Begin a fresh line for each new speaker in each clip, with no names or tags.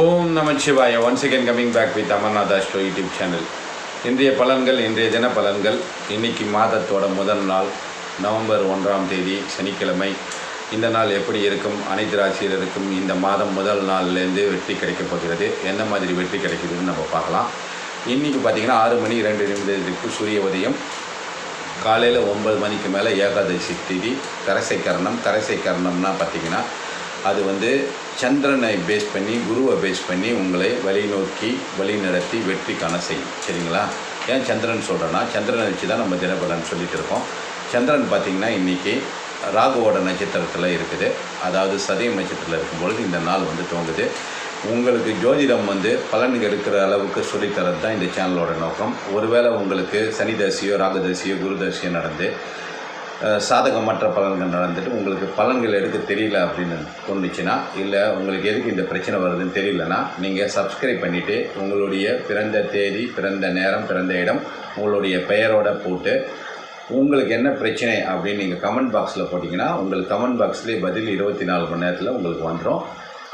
Om Namachivaya. Once again coming back with Amarnath astro YouTube channel இன்றைய பலன்கள் இன்றைய தின பலன்கள். இன்னைக்கு மாதத்தோட முதல் நாள் நவம்பர் ஒன்றாம் தேதி சனிக்கிழமை. இந்த நாள் எப்படி இருக்கும் அனைத்து ராசியினருக்கும் இந்த மாதம் முதல் நாள்லேருந்து வெற்றி கிடைக்கப் போகிறது எந்த மாதிரி வெற்றி கிடைக்குதுன்னு நம்ம பார்க்கலாம். இன்றைக்கி பார்த்தீங்கன்னா ஆறு மணி ரெண்டு நிமிடத்துக்கு சூரிய உதயம். காலையில் ஒன்பது மணிக்கு மேலே ஏகாதசி திதி. கரசை கரணம் கரசை கரணம்னா பார்த்தீங்கன்னா அது வந்து சந்திரனை பேஸ் பண்ணி குருவை பேஸ் பண்ணி உங்களை வழி நோக்கி வழி நடத்தி வெற்றி காண செய்யும். சரிங்களா? ஏன் சந்திரன் சொல்கிறேன்னா சந்திரனை வச்சு தான் நம்ம தினபலன் சொல்லிட்டு இருக்கோம். சந்திரன் பார்த்திங்கன்னா இன்றைக்கி ராகுவோட நட்சத்திரத்தில் இருக்குது. அதாவது சதயம் நட்சத்திரத்தில் இருக்கும்பொழுது இந்த நாள் வந்து தோங்குது உங்களுக்கு ஜோதிடம் வந்து பலன் எடுக்கிற அளவுக்கு சொல்லித்தரது தான் இந்த சேனலோட நோக்கம். ஒருவேளை உங்களுக்கு சனி தரிசியோ ராகதரிசியோ குரு நடந்து சாதகமற்ற பலன்கள் நடந்துட்டு உங்களுக்கு பலன்கள் எடுக்க தெரியல அப்படின்னு தோணுச்சுன்னா இல்லை உங்களுக்கு எதுக்கு இந்த பிரச்சனை வருதுன்னு தெரியலனா நீங்கள் சப்ஸ்கிரைப் பண்ணிவிட்டு உங்களுடைய பிறந்த தேதி பிறந்த நேரம் பிறந்த இடம் உங்களுடைய பெயரோட போட்டு உங்களுக்கு என்ன பிரச்சனை அப்படின்னு நீங்கள் கமெண்ட் பாக்ஸில் போட்டிங்கன்னா உங்களுக்கு கமெண்ட் பாக்ஸ்லேயே பதில் இருபத்தி நாலு மணி நேரத்தில் உங்களுக்கு வந்துடும்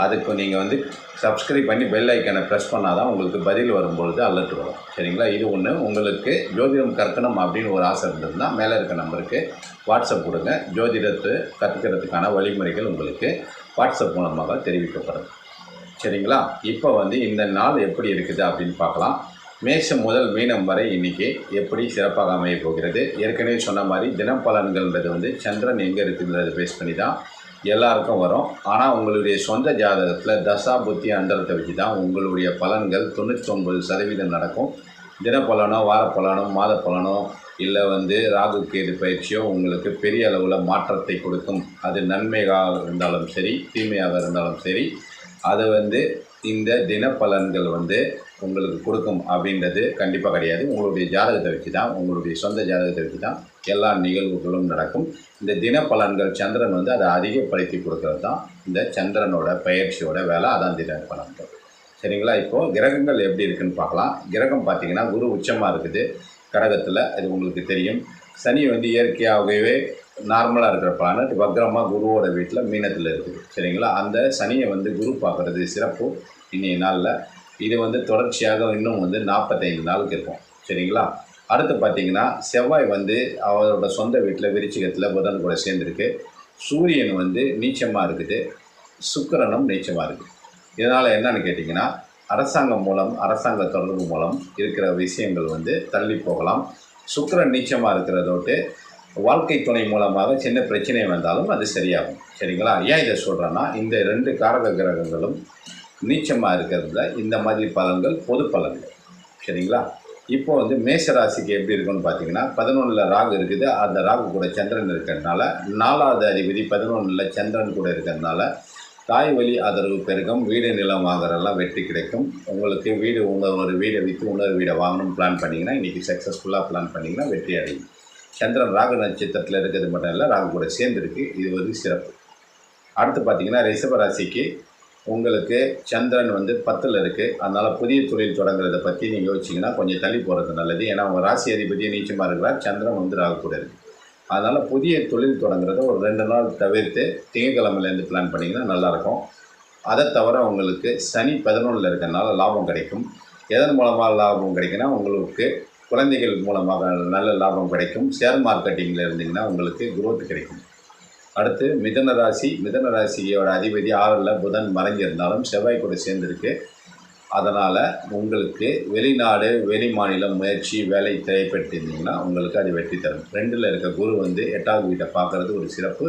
அதுக்கு நீங்கள் வந்து சப்ஸ்கிரைப் பண்ணி பெல் ஐக்கனை ப்ரெஸ் பண்ணால் தான் உங்களுக்கு பதில் வரும்பொழுது அலர்ட் வரும். சரிங்களா? இது ஒன்று உங்களுக்கு ஜோதிடம் கற்கணும் அப்படின்னு ஒரு ஆசை இருந்ததுன்னா மேலே இருக்க நம்பருக்கு வாட்ஸ்அப் கொடுங்க. ஜோதிடத்தை கற்றுக்கிறதுக்கான வழிமுறைகள் உங்களுக்கு வாட்ஸ்அப் மூலமாக தெரிவிக்கப்படும். சரிங்களா? இப்போ வந்து இந்த நாள் எப்படி இருக்குது அப்படின்னு பார்க்கலாம். மேஷம் முதல் மீனம் வரை இன்னைக்கு எப்படி சிறப்பாக அமைய போகிறது? ஏற்கனவே சொன்ன மாதிரி தினப்பலன்கள்ன்றது வந்து சந்திரன் எங்கே இருக்குன்றதை பேஸ் பண்ணி தான் எல்லாருக்கும் வரும். ஆனால் உங்களுடைய சொந்த ஜாதகத்தில் தசா புத்தி அந்தரத்தை வச்சு தான் உங்களுடைய பலன்கள் தொண்ணூற்றொம்பது சதவீதம் நடக்கும். தினப்பலனோ வாரப்பலனோ மாத பலனோ இல்லை வந்து ராகு கேது பயிற்சியோ உங்களுக்கு பெரிய அளவில் மாற்றத்தை கொடுக்கும். அது நன்மையாக இருந்தாலும் சரி தீமையாக இருந்தாலும் சரி அது வந்து இந்த தினப்பலன்கள் வந்து உங்களுக்கு கொடுக்கும் அப்படின்றது கண்டிப்பாக கிடையாது. உங்களுடைய ஜாதகத்தை வச்சு தான் உங்களுடைய சொந்த ஜாதகத்தை வச்சு தான் எல்லா நிகழ்வுகளும் நடக்கும். இந்த தினப்பலன்கள் சந்திரன் வந்து அதை அதிகப்படுத்தி கொடுக்கறது தான் இந்த சந்திரனோட பயிற்சியோட வேலை. அதான் தினப்பலன்கள் சரிங்களா? இப்போது கிரகங்கள் எப்படி இருக்குன்னு பார்க்கலாம். கிரகம் பார்த்திங்கன்னா குரு உச்சமாக இருக்குது. கடகத்தில் அது உங்களுக்கு தெரியும். சனி வந்து இயற்கையாகவே நார்மலாக இருக்கிற பிளானட் வக்ரமாக குருவோட வீட்டில் மீனத்தில் இருக்குது. சரிங்களா? அந்த சனியை வந்து குரு பார்க்குறது சிறப்பு. இன்றைய நாளில் இது வந்து தொடர்ச்சியாக இன்னும் வந்து நாற்பத்தைந்து நாளுக்கு இருக்கும் சரிங்களா? அடுத்து பார்த்தீங்கன்னா செவ்வாய் வந்து அவரோட சொந்த வீட்டில் விருச்சிகத்தில் புதன் கூட சேர்ந்துருக்கு. சூரியன் வந்து நீச்சமாக இருக்குது. சுக்கரனும் நீச்சமாக இருக்குது இதனால் என்னன்னு கேட்டிங்கன்னா அரசாங்கம் மூலம் அரசாங்க தொடர்பு மூலம் இருக்கிற விஷயங்கள் வந்து தள்ளி போகலாம். சுக்கரன் நீச்சமாக இருக்கிறதோட்டு வாழ்க்கை துணை மூலமாக சின்ன பிரச்சனை வந்தாலும் அது சரியாகும். சரிங்களா? ஏன் இதை சொல்கிறேன்னா இந்த ரெண்டு காரக கிரகங்களும் நீச்சமாக இருக்கிறதுல இந்த மாதிரி பலன்கள் பொது பலன்கள். சரிங்களா? இப்போ வந்து மேஷ ராசிக்கு எப்படி இருக்குன்னு பார்த்தீங்கன்னா பதினொன்றில் ராகு இருக்குது. அந்த ராகு கூட சந்திரன் இருக்கிறதுனால நாலாவது அதிபதி பதினொன்றில் சந்திரன் கூட இருக்கிறதுனால தாய் வழி ஆதரவு பெருகும். வீடு நிலம் வாங்குறதெல்லாம் வெற்றி கிடைக்கும். உங்களுக்கு வீடு உங்கள் ஒரு வீடை விற்று உணவு வீடை வாங்கணும்னு பிளான் பண்ணிங்கன்னா இன்றைக்கி சக்ஸஸ்ஃபுல்லாக பிளான் பண்ணிங்கன்னா வெற்றி அடையும். சந்திரன் ராகு நட்சத்திரத்தில் இருக்கிறது மட்டும் இல்லை ராகு கூட சேர்ந்துருக்கு. இது ஒரு சிறப்பு. அடுத்து பார்த்தீங்கன்னா ரிஷப ராசிக்கு உங்களுக்கு சந்திரன் வந்து பத்தில் இருக்குது அதனால் புதிய தொழில் தொடங்குறதை பற்றி நீங்கள் யோசிச்சிங்கன்னா கொஞ்சம் தள்ளி போகிறது நல்லது. ஏன்னா உங்கள் ராசி அதிபதியும் நீச்சமாக இருக்கிறார். சந்திரன் வந்து ராகு கூட இருக்குது அதனால் புதிய தொழில் தொடங்குறத ஒரு ரெண்டு நாள் தவிர்த்து திங்கக்கிழமையிலேருந்து பிளான் பண்ணிங்கன்னா நல்லாயிருக்கும். அதை தவிர உங்களுக்கு சனி பதினொன்றில் இருக்கிறனால லாபம் கிடைக்கும். எதன் மூலமாக லாபம் கிடைக்குன்னா உங்களுக்கு குழந்தைகள் மூலமாக நல்ல லாபம் கிடைக்கும். ஷேர் மார்க்கெட்டிங்கில் இருந்தீங்கன்னா உங்களுக்கு குரோத் கிடைக்கும். அடுத்து மிதன ராசி மிதன ராசியோட அதிபதி ஆறில் புதன் மறைஞ்சிருந்தாலும் செவ்வாய் கூட சேர்ந்துருக்கு. அதனால் உங்களுக்கு வெளிநாடு வெளி மாநிலம் முயற்சி வேலை தேவைப்பட்டிருந்தீங்கன்னா உங்களுக்கு அது வெற்றி தரும். ரெண்டில் இருக்க குரு வந்து எட்டாவது வீட்டை பார்க்குறது ஒரு சிறப்பு.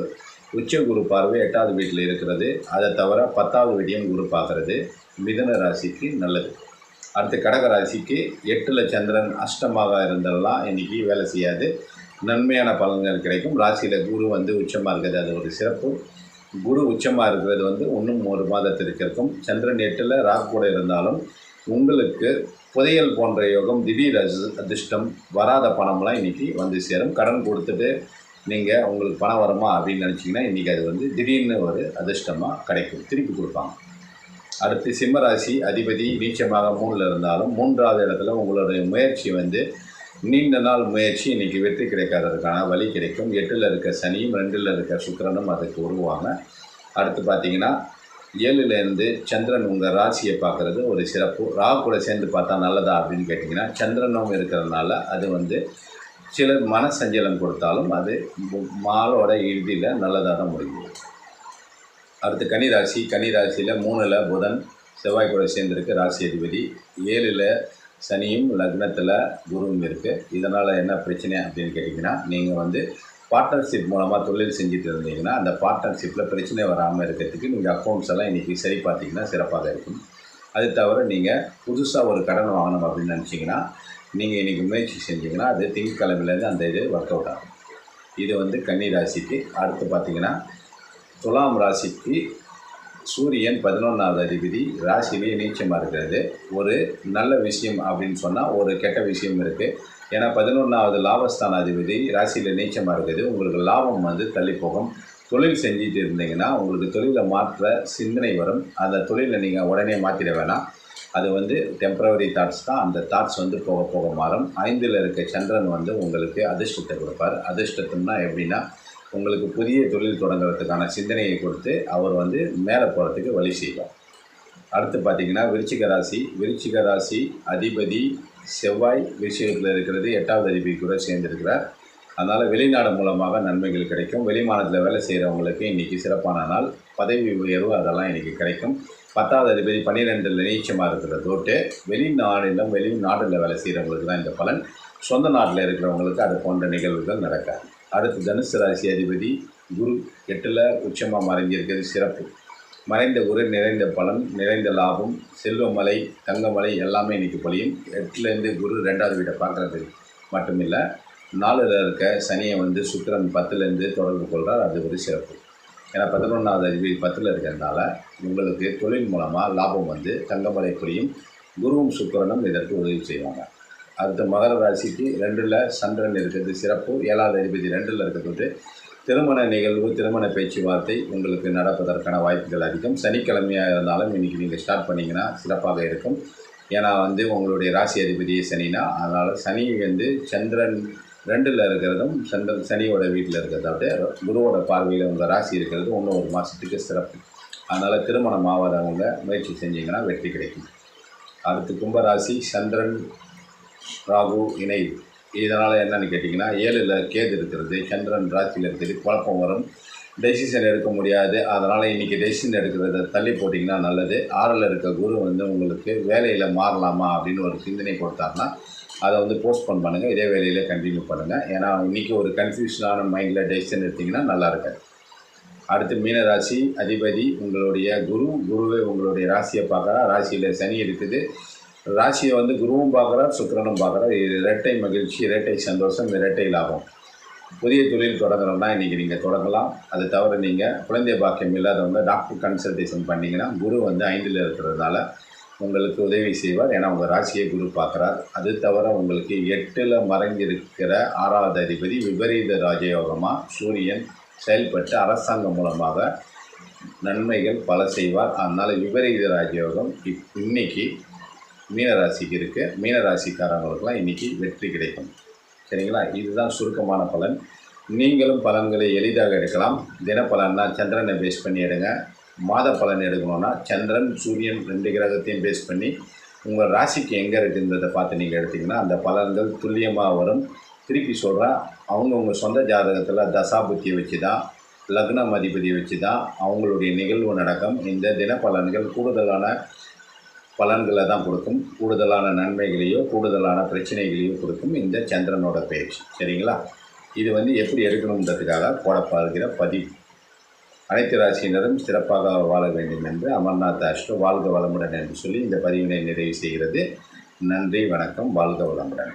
உச்ச குரு பார்வை எட்டாவது வீட்டில் இருக்கிறது. அதை தவிர பத்தாவது வீட்டையும் குரு பார்க்குறது மிதன ராசிக்கு நல்லது. அடுத்து கடக ராசிக்கு எட்டில் சந்திரன் அஷ்டமாக இருந்தெல்லாம் இன்றைக்கி வேலை செய்யாது. நன்மையான பலன்கள் கிடைக்கும். ராசியில் குரு வந்து உச்சமாக இருக்கிறது அது ஒரு சிறப்பு. குரு உச்சமாக இருக்கிறது வந்து இன்னும் ஒரு மாதத்திற்கு இருக்கும். சந்திரன் எட்டில் ராக் கூட இருந்தாலும் உங்களுக்கு புதையல் போன்ற யோகம் திடீர் அதிர்ஷ்டம் வராத பணம்லாம் இன்றைக்கி வந்து சேரும். கடன் கொடுத்துட்டு நீங்கள் உங்களுக்கு பணம் வருமா அப்படின்னு நினச்சிங்கன்னா இன்றைக்கி அது வந்து திடீர்னு ஒரு அதிர்ஷ்டமாக கிடைக்கும். திருப்பி கொடுப்பாங்க. அடுத்து சிம்மராசி அதிபதி நீச்சமாக மூணில் இருந்தாலும் மூன்றாவது இடத்துல உங்களுடைய முயற்சி வந்து நீண்ட நாள் முயற்சி இன்றைக்கி வெற்றி கிடைக்காததுக்கான வழி கிடைக்கும். எட்டில் இருக்க சனியும் ரெண்டில் இருக்க சுக்கரனும் அதுக்கு உருவாங்க. அடுத்து பார்த்தீங்கன்னா ஏழுலேருந்து சந்திரன் உங்கள் ராசியை பார்க்குறது ஒரு சிறப்பு. ரா கூட சேர்ந்து பார்த்தா நல்லதா அப்படின்னு கேட்டிங்கன்னா சந்திரனும் இருக்கிறதுனால அது வந்து சில மனசஞ்சலம் கொடுத்தாலும் அது மாலோட இறுதியில் நல்லதாக தான் முடியும். அடுத்து கன்னிராசி. கன்னிராசியில் மூணில் புதன் செவ்வாய் கூட சேர்ந்துருக்கு ராசி அதிபதி. ஏழில் சனியும் லக்னத்தில் குருவும் இருக்குது இதனால் என்ன பிரச்சனை அப்படின்னு கேட்டிங்கன்னா நீங்கள் வந்து பார்ட்னர்ஷிப் மூலமாக தொழில் செஞ்சுட்டு இருந்தீங்கன்னா அந்த பார்ட்னர்ஷிப்பில் பிரச்சனை வராமல் இருக்கிறதுக்கு நீங்கள் அக்கௌண்ட்ஸ் எல்லாம் இன்றைக்கி சரி பார்த்தீங்கன்னா சிறப்பாக இருக்கும். அது தவிர நீங்கள் புதுசாக ஒரு கடன் வாங்கணும் அப்படின்னு நினச்சிங்கன்னா நீங்கள் இன்றைக்கி முயற்சி செஞ்சிங்கன்னா அது திங்கட்கிழமையிலேருந்து அந்த இது ஒர்க் அவுட் ஆகும். இது வந்து கன்னி ராசிக்கு அடுத்து பார்த்தீங்கன்னா துலாம் ராசிக்கு சூரியன் பதினொன்றாவது அதிபதி ராசியிலேயே நீச்சமாக இருக்கிறது. ஒரு நல்ல விஷயம் அப்படின்னு சொன்னால் ஒரு கெட்ட விஷயம் இருக்குது ஏன்னா பதினொன்றாவது லாபஸ்தான அதிபதி ராசியில் நீச்சமாக இருக்குது. உங்களுக்கு லாபம் வந்து தள்ளி போகும் தொழில் செஞ்சுட்டு இருந்தீங்கன்னா உங்களுக்கு தொழிலை மாற்ற சிந்தனை வரும். அந்த தொழிலை நீங்கள் உடனே மாற்றிட வேணாம். அது வந்து டெம்பரவரி தாட்ஸ் தான். அந்த தாட்ஸ் வந்து போக போக மாறும். ஐந்தில் இருக்க சந்திரன் வந்து உங்களுக்கு அதிர்ஷ்டத்தை கொடுப்பார். அதிர்ஷ்டத்தம்னா எப்படின்னா உங்களுக்கு புதிய தொழில் தொடங்குறதுக்கான சிந்தனையை கொடுத்து அவர் வந்து மேலே போகிறதுக்கு வழி செய்வார். அடுத்து பார்த்தீங்கன்னா விருச்சிக ராசி. விருச்சிக ராசி அதிபதி செவ்வாய் விஷயத்தில் இருக்கிறது எட்டாவது அதிபதி கூட சேர்ந்திருக்கிறார். அதனால் வெளிநாடு மூலமாக நன்மைகள் கிடைக்கும். வெளிமாநிலத்தில் வேலை செய்கிறவங்களுக்கு இன்றைக்கி சிறப்பான நாள். பதவி உயர்வு அதெல்லாம் இன்றைக்கி கிடைக்கும். பத்தாவது அதிபதி பன்னிரெண்டில் நீச்சமாக இருக்கிற தோட்டு வெளிநாடிலும் வெளிநாட்டில் வேலை செய்கிறவங்களுக்கு தான் இந்த பலன். சொந்த நாட்டில் இருக்கிறவங்களுக்கு அது போன்ற நிகழ்வுகள் நடக்காது. அடுத்து தனுசு ராசி அதிபதி குரு எட்டில் உச்சமாக மறைஞ்சிருக்கிறது சிறப்பு. மறைந்த குரு நிறைந்த பலன் நிறைந்த லாபம் செல்வமலை தங்கமலை எல்லாமே இன்றைக்கி பொழியும். எட்டுலேருந்து குரு ரெண்டாவது வீட்டை பார்க்குறது மட்டுமில்லை நாலில் இருக்க சனியை வந்து சுக்கரன் பத்துலேருந்து தொடர்பு கொள்கிறார் அது ஒரு சிறப்பு. ஏன்னா பதினொன்றாவது அதிபதி பத்தில் இருக்கிறதுனால உங்களுக்கு தொழில் மூலமாக லாபம் வந்து தங்கமலை பொழியும். குருவும் சுக்கரனும் இதற்கு உதவி செய்வாங்க. அடுத்த மகர ராசிக்கு ரெண்டில் சந்திரன் இருக்கிறது சிறப்பு. ஏழாவது அதிபதி ரெண்டில் இருக்கிறது. திருமண நிகழ்வு திருமண பேச்சுவார்த்தை உங்களுக்கு நடப்பதற்கான வாய்ப்புகள் அதிகம். சனிக்கிழமையாக இருந்தாலும் இன்றைக்கி நீங்கள் ஸ்டார்ட் பண்ணிங்கன்னா சிறப்பாக இருக்கும். ஏன்னா வந்து உங்களுடைய ராசி அதிபதியே சனினா அதனால் சனி வந்து சந்திரன் ரெண்டில் இருக்கிறதும் சந்திரன் சனியோட வீட்டில் இருக்கிறதோட குருவோட பார்வையில் உங்கள் ராசி இருக்கிறது இன்னும் ஒரு மாதத்துக்கு சிறப்பு. அதனால் திருமணம் ஆகாதவங்க முயற்சி செஞ்சிங்கன்னா வெற்றி கிடைக்கும். அடுத்து கும்பராசி சந்திரன் ராகு இணைவு இதனால் என்னென்னு கேட்டிங்கன்னா ஏழில் கேது இருக்கிறது சந்திரன் ராசியில் இருக்கிறது குழப்பம் வரும். டெசிஷன் எடுக்க முடியாது. அதனால் இன்றைக்கி டெசிஷன் எடுக்கிறத தள்ளி போட்டிங்கன்னா நல்லது. ஆறில் இருக்க குரு வந்து உங்களுக்கு வேலையில் மாறலாமா அப்படின்னு ஒரு சிந்தனை கொடுத்தாருன்னா அதை வந்து போஸ்ட்போன் பண்ணுங்கள் இதே வேலையில் கண்டினியூ பண்ணுங்கள் ஏன்னா இன்றைக்கி ஒரு கன்ஃபியூஷனான மைண்டில் டெசிஷன் எடுத்திங்கன்னா நல்லா இருக்காது அடுத்து மீனராசி அதிபதி உங்களுடைய குரு. குருவே உங்களுடைய ராசியை பார்க்குறா. ராசியில் சனி இருக்குது. ராசியை வந்து குருவும் பார்க்குறார் சுக்கரனும் பார்க்குறார். இரட்டை மகிழ்ச்சி இரட்டை சந்தோஷம் இரட்டை லாபம். புதிய தொழில் தொடங்குறோம்னா இன்றைக்கி நீங்கள் தொடங்கலாம். அது தவிர நீங்கள் குழந்தை பாக்கியம் இல்லாதவங்க டாக்டர் கன்சல்டேஷன் பண்ணிங்கன்னா குரு வந்து ஐந்தில் இருக்கிறதுனால உங்களுக்கு உதவி செய்வார். ஏன்னா உங்கள் ராசியை குரு பார்க்குறார். அது தவிர உங்களுக்கு எட்டில் மறைஞ்சிருக்கிற ஆறாவது அதிபதி விபரீத ராஜயோகமாக சூரியன் செயல்பட்டு அரசாங்கம் மூலமாக நன்மைகள் பல செய்வார். அதனால் விபரீத ராஜயோகம் இப் இன்னைக்கு மீனராசிக்கு இருக்குது மீனராசிக்காரங்களுக்கெல்லாம் இன்றைக்கி வெற்றி கிடைக்கும். சரிங்களா? இதுதான் சுருக்கமான பலன். நீங்களும் பலன்களை எளிதாக எடுக்கலாம். தினப்பலன்னா சந்திரனை பேஸ் பண்ணி எடுங்க. மாத பலன் எடுக்கணும்னா சந்திரன் சூரியன் ரெண்டு கிரகத்தையும் பேஸ் பண்ணி உங்கள் ராசிக்கு எங்கே இருக்குன்றதை பார்த்து நீங்கள் எடுத்தீங்கன்னா அந்த பலன்கள் துல்லியமாக வரும். திருப்பி சொல்கிறேன் அவங்கவுங்க சொந்த ஜாதகத்தில் தசாபுத்தியை வச்சு தான் லக்னம் அதிபதியை வச்சு தான் அவங்களுடைய நிகழ்வு நடக்கும். இந்த தினப்பலன்கள் கூடுதலான பலன்களை தான் கொடுக்கும். கூடுதலான நன்மைகளையோ கூடுதலான பிரச்சனைகளையோ கொடுக்கும் இந்த சந்திரனோட பயிற்சி சரிங்களா? இது வந்து எப்படி எடுக்கணுன்றதுக்காக போடப்படுகிற பதிவு. அனைத்து ராசியினரும் சிறப்பாக வாழ வேண்டும் என்று அமர்நாத் அஷ்ட வாழ்க வளமுடன் என்று சொல்லி இந்த பதிவினை நிறைவு செய்கிறது. நன்றி வணக்கம் வாழ்க வளமுடன்.